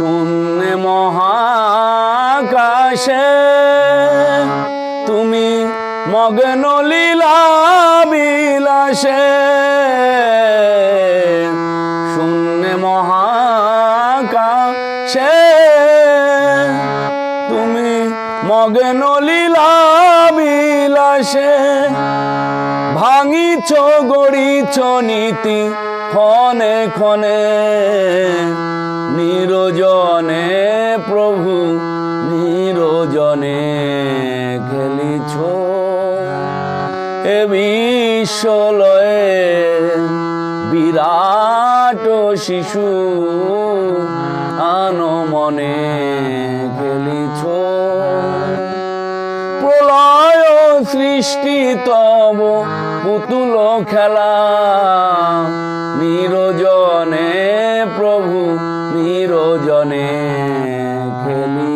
শূন্য মহাকাশে তুমি মগ্ন লীলা বিলাসে শূন্য মহাকাশে তুমি মগ্ন লীলা বিলাসে ভাঙিছ, গড়িছ নীতি ক্ষণে ক্ষণে। নিরজনে প্রভু, নিরজনে খেলিছ। এ বিশ্বলয়ে বিরাট শিশু আনো মনে খেলিছ। প্রলয় সৃষ্টি তব পুতুল খেলা, নিরজনে প্রভু নিরোজনে খেলি